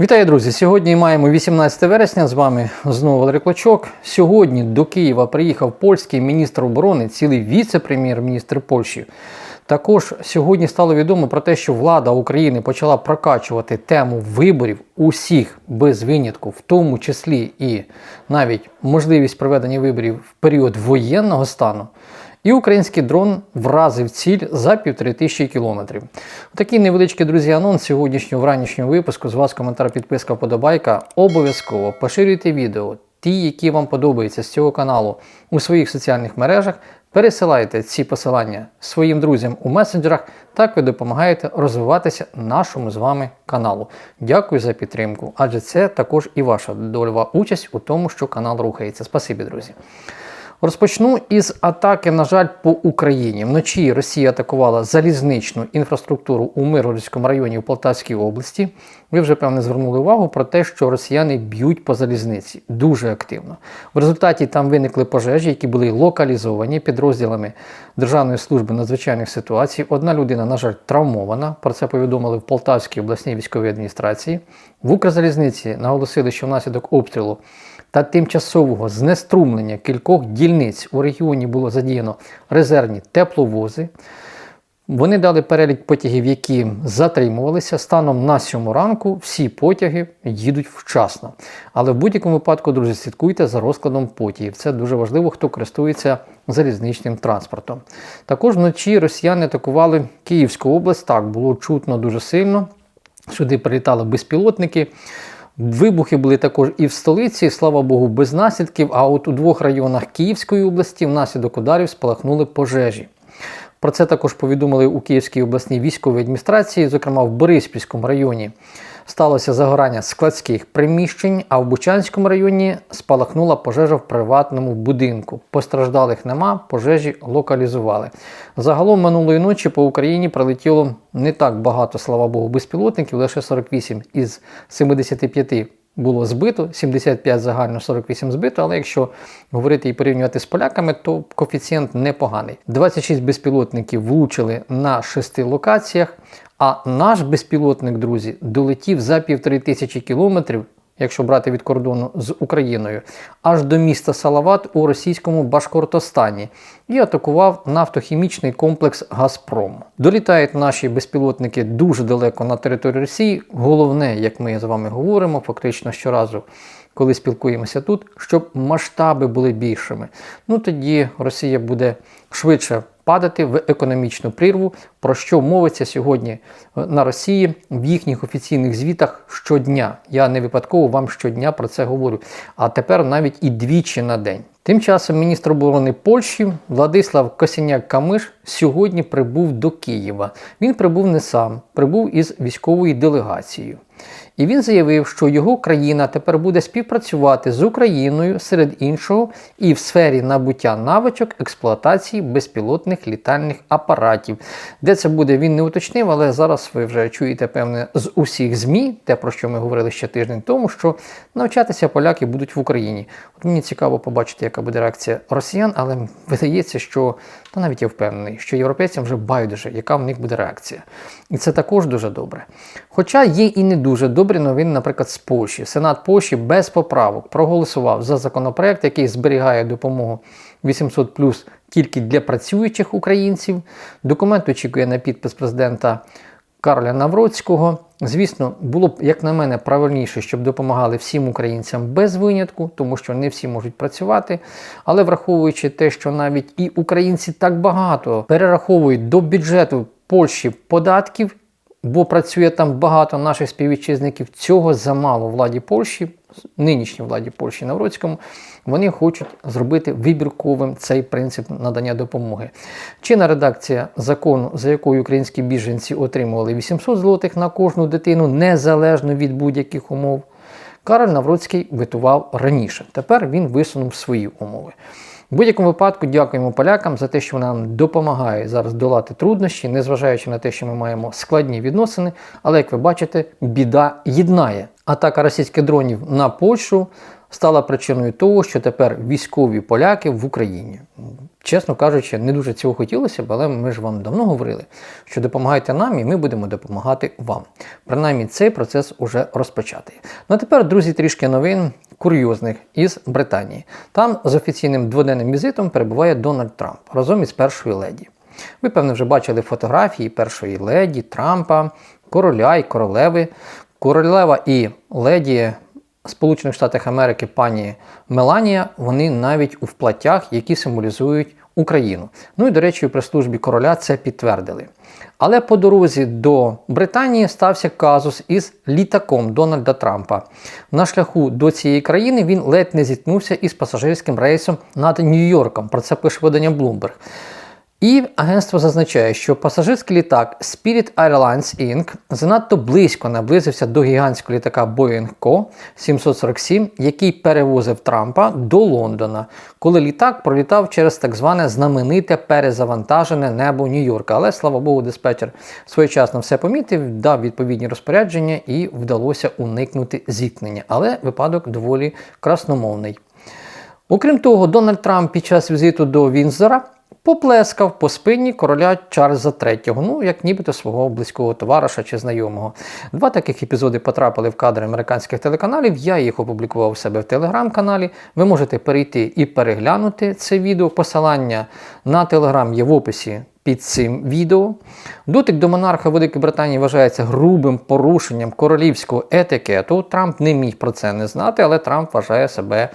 Вітаю, друзі! Сьогодні маємо 18 вересня. З вами знову Валерій Клочок. Сьогодні до Києва приїхав польський міністр оборони, цілий віце-прем'єр-міністр Польщі. Також сьогодні стало відомо про те, що влада України почала прокачувати тему виборів усіх без винятку, в тому числі і навіть можливість проведення виборів в період воєнного стану. І український дрон вразив ціль за півтори тисячі кілометрів. Такий невеличкий друзі анонс сьогоднішнього вранішнього випуску. З вас коментар, підписка, подобайка. Обов'язково поширюйте відео, ті, які вам подобаються з цього каналу у своїх соціальних мережах. Пересилайте ці посилання своїм друзям у месенджерах. Так ви допомагаєте розвиватися нашому з вами каналу. Дякую за підтримку, адже це також і ваша дольова участь у тому, що канал рухається. Спасибі, друзі. Розпочну із атаки, на жаль, по Україні. Вночі Росія атакувала залізничну інфраструктуру у Миргородському районі в Полтавській області. Ви вже певне звернули увагу про те, що росіяни б'ють по залізниці дуже активно. В результаті там виникли пожежі, які були локалізовані підрозділами Державної служби надзвичайних ситуацій. Одна людина, на жаль, травмована. Про це повідомили в Полтавській обласній військовій адміністрації. В Укрзалізниці наголосили, що внаслідок обстрілу та тимчасового знеструмлення кількох дільниць у регіоні було задіяно резервні тепловози. Вони дали перелік потягів, які затримувалися. Станом на сьому ранку всі потяги їдуть вчасно. Але в будь-якому випадку, друзі, слідкуйте за розкладом потягів. Це дуже важливо, хто користується залізничним транспортом. Також вночі росіяни атакували Київську область. Так, було чутно дуже сильно. Сюди прилітали безпілотники. Вибухи були також і в столиці, слава Богу, без наслідків. А от у двох районах Київської області внаслідок ударів спалахнули пожежі. Про це також повідомили у Київській обласній військовій адміністрації, зокрема в Бориспільському районі. Сталося загорання складських приміщень, а в Бучанському районі спалахнула пожежа в приватному будинку. Постраждалих нема, пожежі локалізували. Загалом минулої ночі по Україні прилетіло не так багато, слава Богу, безпілотників, лише 48 із 75 було збито, 75 загально 48 збито, але якщо говорити і порівнювати з поляками, то коефіцієнт непоганий. 26 безпілотників влучили на шести локаціях, а наш безпілотник, друзі, долетів за півтори тисячі кілометрів, якщо брати від кордону з Україною, аж до міста Салават у російському Башкортостані і атакував нафтохімічний комплекс Газпром. Долітають наші безпілотники дуже далеко на територію Росії. Головне, як ми з вами говоримо, фактично щоразу. Коли спілкуємося тут, щоб масштаби були більшими. Ну тоді Росія буде швидше падати в економічну прірву, про що мовиться сьогодні е, на Росії в їхніх офіційних звітах щодня. Я не випадково вам щодня про це говорю. А тепер навіть і двічі на день. Тим часом міністр оборони Польщі Владислав Косіняк Камиш сьогодні прибув до Києва. Він прибув не сам, прибув із військовою делегацією. І він заявив, що його країна тепер буде співпрацювати з Україною серед іншого і в сфері набуття навичок експлуатації безпілотних літальних апаратів. Де це буде, він не уточнив, але зараз ви вже чуєте, певне, з усіх ЗМІ, те, про що ми говорили ще тиждень тому, що навчатися поляки будуть в Україні. От мені цікаво побачити, яка буде реакція росіян, але видається, що та навіть я впевнений, що європейцям вже байдуже, яка в них буде реакція. І це також дуже добре. Хоча є і не дуже добрі новини, наприклад, з Польщі. Сенат Польщі без поправок проголосував за законопроект, який зберігає допомогу 800 тільки для працюючих українців. Документ очікує на підпис президента Карля Навроцького. Звісно, було б, як на мене, правильніше, щоб допомагали всім українцям без винятку, тому що не всі можуть працювати. Але враховуючи те, що навіть і українці так багато перераховують до бюджету Польщі податків, бо працює там багато наших співвітчизників, цього замало владі Польщі, нинішній владі Польщі Навроцькому, вони хочуть зробити вибірковим цей принцип надання допомоги. Чинна редакція закону, за якою українські біженці отримували 800 злотих на кожну дитину, незалежно від будь-яких умов, Кароль Навроцький витував раніше. Тепер він висунув свої умови. В будь-якому випадку дякуємо полякам за те, що вони нам допомагають зараз долати труднощі, незважаючи на те, що ми маємо складні відносини. Але як ви бачите, біда єднає. Атака російських дронів на Польщу стала причиною того, що тепер військові поляки в Україні. Чесно кажучи, не дуже цього хотілося б, але ми ж вам давно говорили, що допомагайте нам, і ми будемо допомагати вам. Принаймні, цей процес уже розпочатий. Ну а тепер, друзі, трішки новин курйозних із Британії. Там з офіційним дводенним візитом перебуває Дональд Трамп разом із першою леді. Ви, певно, вже бачили фотографії першої леді, Трампа, короля і королеви. Королева і леді Сполучених Штатів Америки пані Меланія, вони навіть у вплаттях, які символізують Україну. Ну і, до речі, при службі короля це підтвердили. Але по дорозі до Британії стався казус із літаком Дональда Трампа. На шляху до цієї країни він ледь не зіткнувся із пасажирським рейсом над Нью-Йорком. Про це пише видання Bloomberg. І агентство зазначає, що пасажирський літак Spirit Airlines Inc. занадто близько наблизився до гігантського літака Boeing Co. 747, який перевозив Трампа до Лондона, коли літак пролітав через так зване знамените перезавантажене небо Нью-Йорка. Але слава Богу, диспетчер своєчасно все помітив, дав відповідні розпорядження і вдалося уникнути зіткнення. Але випадок доволі красномовний. Окрім того, Дональд Трамп під час візиту до Вінзора поплескав по спині короля Чарльза III, ну як нібито свого близького товариша чи знайомого. Два таких епізоди потрапили в кадри американських телеканалів. Я їх опублікував у себе в телеграм-каналі. Ви можете перейти і переглянути це відео. Посилання на телеграм є в описі. Під цим відео дотик до монарха Великої Британії вважається грубим порушенням королівського етикету. Трамп не міг про це не знати, але Трамп вважає себе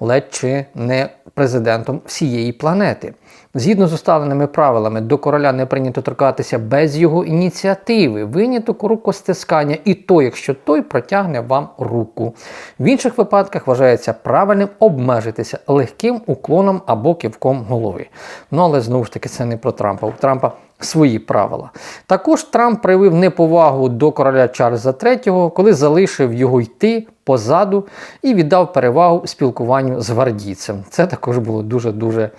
ледь чи не президентом всієї планети. Згідно з усталеними правилами, до короля не прийнято торкатися без його ініціативи, виняток рукостискання, і то, якщо той протягне вам руку. В інших випадках вважається правильним обмежитися легким уклоном або кивком голови. Ну але знову ж таки це не про Трампа. У Трампа свої правила. Також Трамп проявив неповагу до короля Чарльза III, коли залишив його йти позаду і віддав перевагу спілкуванню з гвардійцем. Це також було дуже-дуже.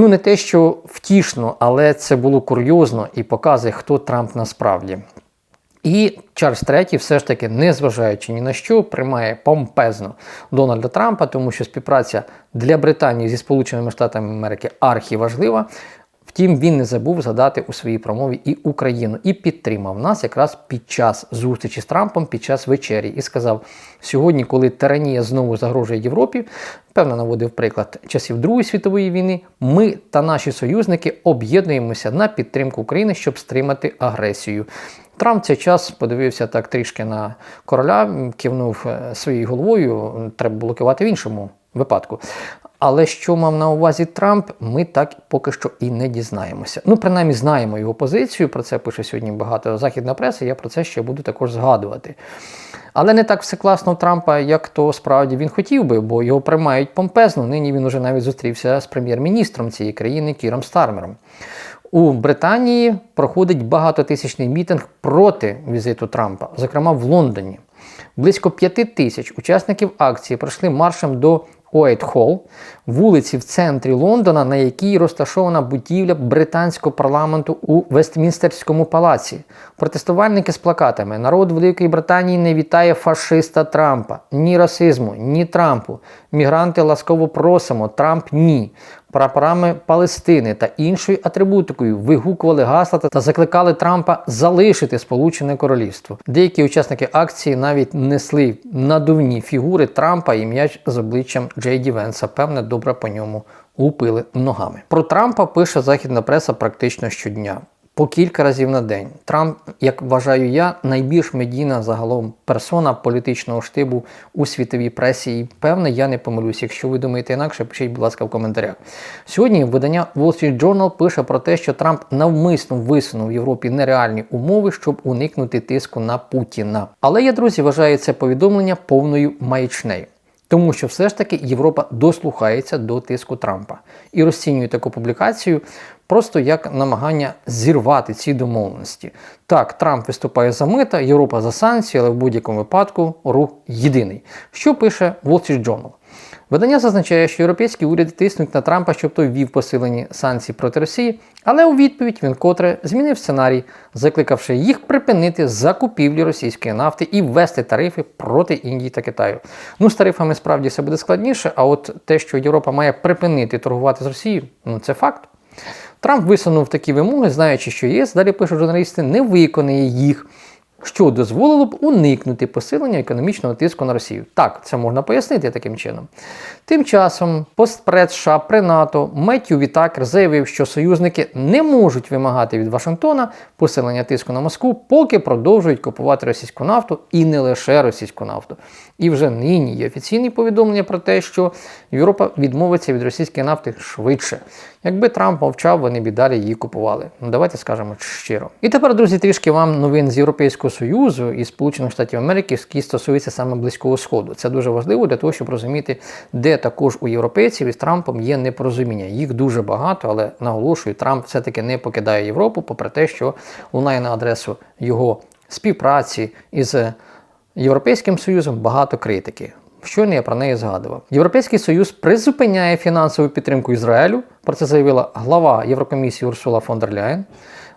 Ну, не те, що втішно, але це було курйозно і показує, хто Трамп насправді. І Чарльз III все ж таки, незважаючи ні на що, приймає помпезно Дональда Трампа, тому що співпраця для Британії зі Сполученими Штатами Америки архіважлива. Втім, він не забув згадати у своїй промові і Україну, і підтримав нас якраз під час зустрічі з Трампом, під час вечері, і сказав: сьогодні, коли тиранія знову загрожує Європі, певно наводив приклад часів Другої світової війни, ми та наші союзники об'єднуємося на підтримку України, щоб стримати агресію. Трамп цей час подивився так трішки на короля, кивнув е, своєю головою. Треба було кивати в іншому випадку. Але що мав на увазі Трамп, ми так поки що і не дізнаємося. Ну, принаймні, знаємо його позицію. Про це пише сьогодні багато західна преса. Я про це ще буду також згадувати. Але не так все класно у Трампа, як то справді він хотів би, бо його приймають помпезно. Нині він уже навіть зустрівся з прем'єр-міністром цієї країни Кіром Стармером. У Британії проходить багатотисячний мітинг проти візиту Трампа, зокрема в Лондоні. Близько п'яти тисяч учасників акції пройшли маршем до Уайтхолл, вулиці в центрі Лондона, на якій розташована будівля британського парламенту у Вестмінстерському палаці. Протестувальники з плакатами Народ Великої Британії не вітає фашиста Трампа, ні расизму, ні Трампу. Мігранти ласково просимо, Трамп ні. Прапорами Палестини та іншою атрибутикою вигукували гасла та закликали Трампа залишити Сполучене Королівство. Деякі учасники акції навіть несли надувні фігури Трампа і м'яч з обличчям Джей Ді Венса. Певне, добре по ньому лупили ногами. Про Трампа пише західна преса практично щодня по кілька разів на день. Трамп, як вважаю я, найбільш медійна загалом персона політичного штибу у світовій пресі. І певне, я не помилюсь. Якщо ви думаєте інакше, пишіть, будь ласка, в коментарях. Сьогодні видання Wall Street Journal пише про те, що Трамп навмисно висунув в Європі нереальні умови, щоб уникнути тиску на Путіна. Але я, друзі, вважаю це повідомлення повною маячнею. Тому що все ж таки Європа дослухається до тиску Трампа і розцінює таку публікацію просто як намагання зірвати ці домовленості. Так, Трамп виступає за мита, Європа за санкції, але в будь-якому випадку рух єдиний. Що пише Wall Street Journal? Видання зазначає, що європейські уряди тиснуть на Трампа, щоб той ввів посилені санкції проти Росії, але у відповідь він котре змінив сценарій, закликавши їх припинити закупівлі російської нафти і ввести тарифи проти Індії та Китаю. Ну, з тарифами справді все буде складніше, а от те, що Європа має припинити торгувати з Росією, ну це факт. Трамп висунув такі вимоги, знаючи, що ЄС, далі пишуть журналісти, не виконає їх що дозволило б уникнути посилення економічного тиску на Росію. Так, це можна пояснити таким чином. Тим часом постпред США при НАТО Меттю Вітакер заявив, що союзники не можуть вимагати від Вашингтона посилення тиску на Москву, поки продовжують купувати російську нафту і не лише російську нафту. І вже нині є офіційні повідомлення про те, що Європа відмовиться від російської нафти швидше. Якби Трамп мовчав, вони б і далі її купували. Ну давайте скажемо щиро. І тепер, друзі, трішки вам новин з Європейського Союзу і Сполучених Штатів Америки, які стосуються саме Близького Сходу. Це дуже важливо для того, щоб розуміти, де також у європейців із Трампом є непорозуміння. Їх дуже багато, але наголошую, Трамп все-таки не покидає Європу, попри те, що лунає на адресу його співпраці із Європейським Союзом багато критики. Щойно я про неї згадував. Європейський Союз призупиняє фінансову підтримку Ізраїлю. Про це заявила глава Єврокомісії Урсула фон дер Ляєн.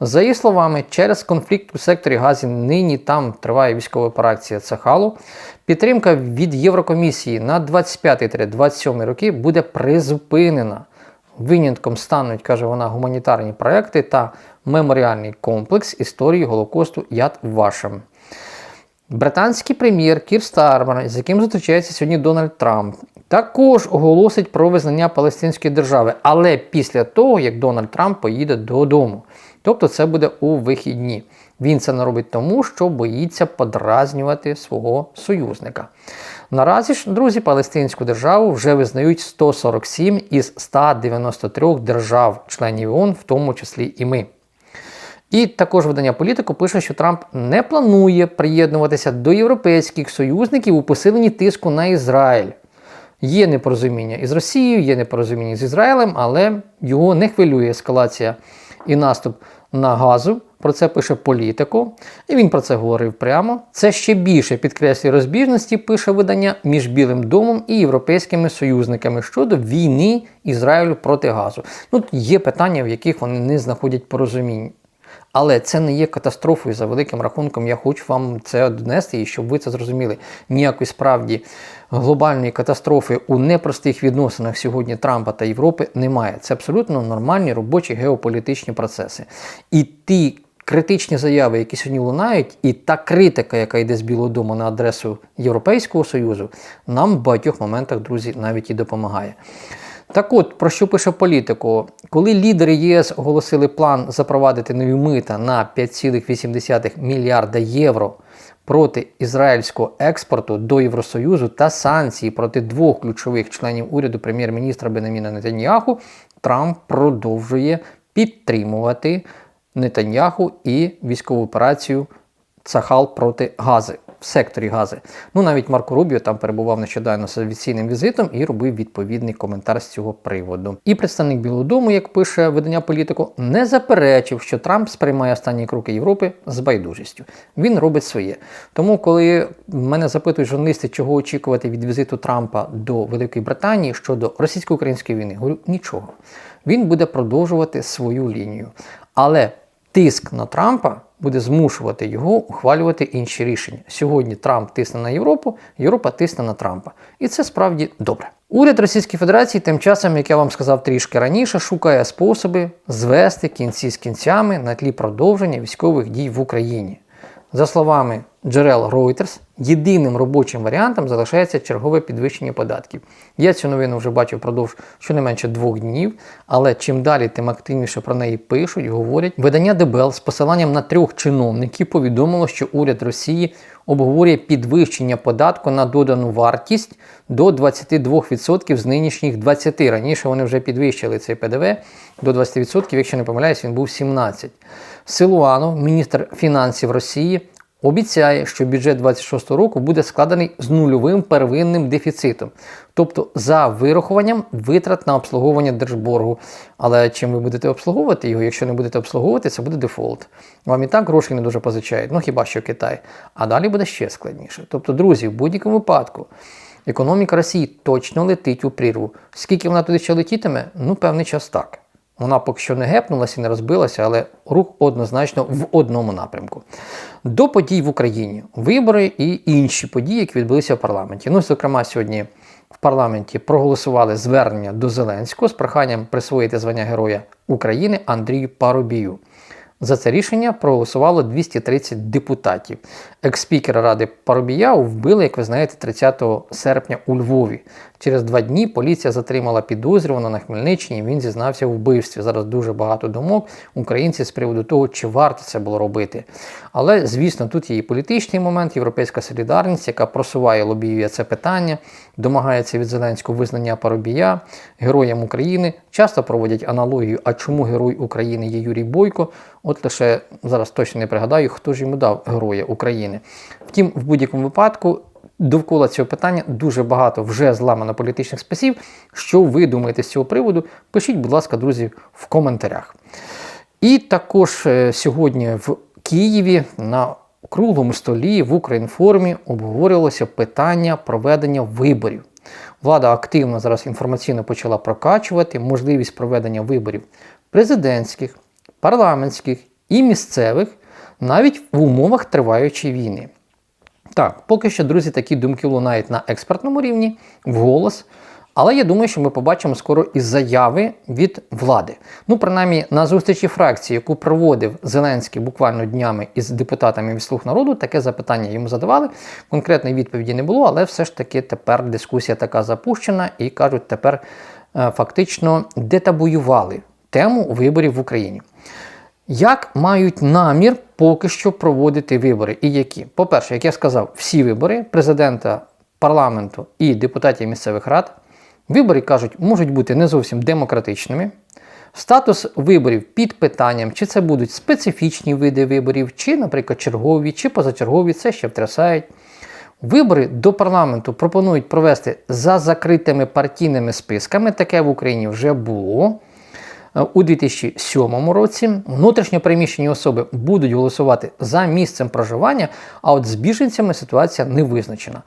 За її словами, через конфлікт у секторі газів нині там триває військова операція Цахалу. Підтримка від Єврокомісії на 25-27 роки буде призупинена. Винятком стануть, каже вона, гуманітарні проекти та меморіальний комплекс історії Голокосту Яд Вашем. Британський прем'єр Кір Стармер, з яким зустрічається сьогодні Дональд Трамп, також оголосить про визнання Палестинської держави, але після того, як Дональд Трамп поїде додому. Тобто це буде у вихідні. Він це не робить тому, що боїться подразнювати свого союзника. Наразі ж, друзі, Палестинську державу вже визнають 147 із 193 держав-членів ООН, в тому числі і ми. І також видання політику пише, що Трамп не планує приєднуватися до європейських союзників у посиленні тиску на Ізраїль. Є непорозуміння із Росією, є непорозуміння з Ізраїлем, але його не хвилює ескалація і наступ на газу. Про це пише політико, і він про це говорив прямо. Це ще більше підкреслює розбіжності, пише видання між Білим домом і європейськими союзниками щодо війни Ізраїлю проти газу. Ну, Є питання, в яких вони не знаходять порозуміння. Але це не є катастрофою за великим рахунком. Я хочу вам це донести, і щоб ви це зрозуміли. Ніякої справді глобальної катастрофи у непростих відносинах сьогодні Трампа та Європи немає. Це абсолютно нормальні робочі геополітичні процеси. І ті критичні заяви, які сьогодні лунають, і та критика, яка йде з Білого Дому на адресу Європейського Союзу, нам в багатьох моментах, друзі, навіть і допомагає. Так от, про що пише політику? Коли лідери ЄС оголосили план запровадити нові мита на 5,8 мільярда євро проти ізраїльського експорту до Євросоюзу та санкції проти двох ключових членів уряду прем'єр-міністра Бенаміна Нетаньяху, Трамп продовжує підтримувати Нетаньяху і військову операцію Цахал проти Гази в секторі Гази. Ну навіть Марко Рубіо там перебував нещодавно з офіційним візитом і робив відповідний коментар з цього приводу. І представник Білого Дому, як пише видання політику, не заперечив, що Трамп сприймає останні кроки Європи з байдужістю. Він робить своє. Тому, коли мене запитують журналісти, чого очікувати від візиту Трампа до Великої Британії щодо російсько-української війни, говорю нічого. Він буде продовжувати свою лінію. Але тиск на Трампа буде змушувати його ухвалювати інші рішення. Сьогодні Трамп тисне на Європу, Європа тисне на Трампа. І це справді добре. Уряд Російської Федерації, тим часом, як я вам сказав трішки раніше, шукає способи звести кінці з кінцями на тлі продовження військових дій в Україні. За словами джерел Reuters, єдиним робочим варіантом залишається чергове підвищення податків. Я цю новину вже бачив впродовж щонайменше двох днів, але чим далі, тим активніше про неї пишуть, говорять. Видання ДБЛ з посиланням на трьох чиновників повідомило, що уряд Росії обговорює підвищення податку на додану вартість до 22% з нинішніх 20%. Раніше вони вже підвищили цей ПДВ до 20%, якщо не помиляюсь, він був 17%. Силуанов, міністр фінансів Росії, обіцяє, що бюджет 26 року буде складений з нульовим первинним дефіцитом, тобто за вирахуванням витрат на обслуговування держборгу. Але чим ви будете обслуговувати його? Якщо не будете обслуговувати, це буде дефолт. Вам і так грошей не дуже позичають, ну хіба що Китай. А далі буде ще складніше. Тобто, друзі, в будь-якому випадку. Економіка Росії точно летить у прірву. Скільки вона туди ще летітиме? Ну, певний час так. Вона поки що не гепнулася і не розбилася, але рух однозначно в одному напрямку. До подій в Україні вибори і інші події, які відбулися в парламенті. Ну, зокрема, сьогодні в парламенті проголосували звернення до Зеленського з проханням присвоїти звання Героя України Андрію Парубію. За це рішення проголосувало 230 депутатів. Екс-спікера Ради Парубія вбили, як ви знаєте, 30 серпня у Львові. Через два дні поліція затримала підозрюваного на Хмельниччині. Він зізнався у вбивстві. Зараз дуже багато думок українці з приводу того, чи варто це було робити. Але, звісно, тут є і політичний момент, європейська солідарність, яка просуває лобіює це питання, домагається від Зеленського визнання Парубія героєм України. Часто проводять аналогію, а чому герой України є Юрій Бойко. От лише зараз точно не пригадаю, хто ж йому дав Героя України. Втім, в будь-якому випадку. Довкола цього питання дуже багато вже зламано політичних списів. Що ви думаєте з цього приводу? Пишіть, будь ласка, друзі, в коментарях. І також е, сьогодні в Києві на круглому столі в Українформі обговорювалося питання проведення виборів. Влада активно зараз інформаційно почала прокачувати можливість проведення виборів президентських, парламентських і місцевих навіть в умовах триваючої війни. Так, поки що, друзі, такі думки лунають на експертному рівні, вголос. Але я думаю, що ми побачимо скоро і заяви від влади. Ну, принаймні, на зустрічі фракції, яку проводив Зеленський буквально днями із депутатами від «Слуг народу, таке запитання йому задавали. Конкретної відповіді не було, але все ж таки тепер дискусія така запущена і кажуть, тепер е, фактично детабуювали тему виборів в Україні. Як мають намір поки що проводити вибори і які? По-перше, як я сказав, всі вибори президента, парламенту і депутатів місцевих рад. Вибори кажуть, можуть бути не зовсім демократичними. Статус виборів під питанням, чи це будуть специфічні види виборів, чи, наприклад, чергові, чи позачергові, це ще втрясають. Вибори до парламенту пропонують провести за закритими партійними списками. Таке в Україні вже було. У 2007 році внутрішньо переміщені особи будуть голосувати за місцем проживання, а от з біженцями ситуація не визначена.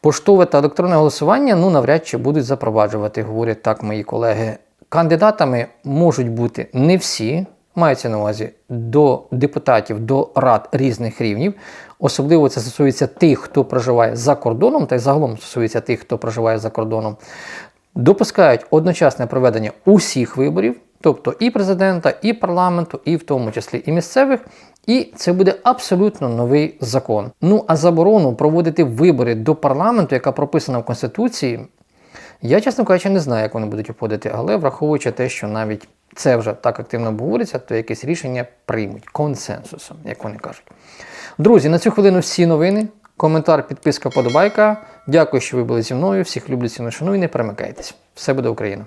Поштове та електронне голосування ну навряд чи будуть запроваджувати, говорять так мої колеги. Кандидатами можуть бути не всі, мається на увазі до депутатів, до рад різних рівнів. Особливо це стосується тих, хто проживає за кордоном, та й загалом стосується тих, хто проживає за кордоном. Допускають одночасне проведення усіх виборів, тобто і президента, і парламенту, і в тому числі і місцевих. І це буде абсолютно новий закон. Ну а заборону проводити вибори до парламенту, яка прописана в Конституції, я, чесно кажучи, не знаю, як вони будуть обходити, але враховуючи те, що навіть це вже так активно обговорюється, то якесь рішення приймуть консенсусом, як вони кажуть. Друзі, на цю хвилину всі новини. Коментар, підписка, подобайка. Дякую, що ви були зі мною. Всіх люблю, ціну, шаную, не перемикайтесь. Все буде Україна!